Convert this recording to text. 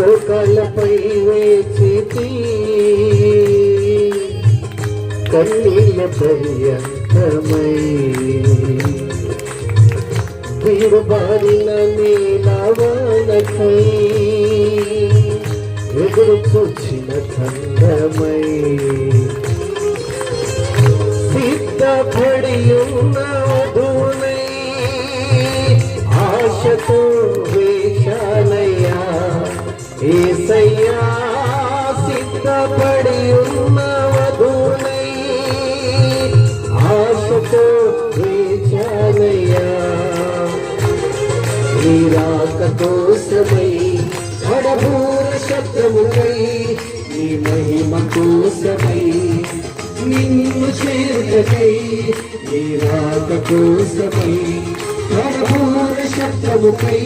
మోకాళ్ళపై వేచితి. కన్నీళ్ళ పర్యంతమై వీరబారిన నీలవానకై ఎదురు చూచిన చంద్రమై సిద్ధపడి ఉన్న వధువునై ఆశతో ఏసయ్యా సిద్ధపడి ఉన్న వధువునై ఆశతో వేచాలయ్యా నీరాక కోసమై పడబూర శబ్దముకై నీ మహిమ కోసమై నిన్ను చేరకై నీరాక కోసమై పడబూర శబ్దముకై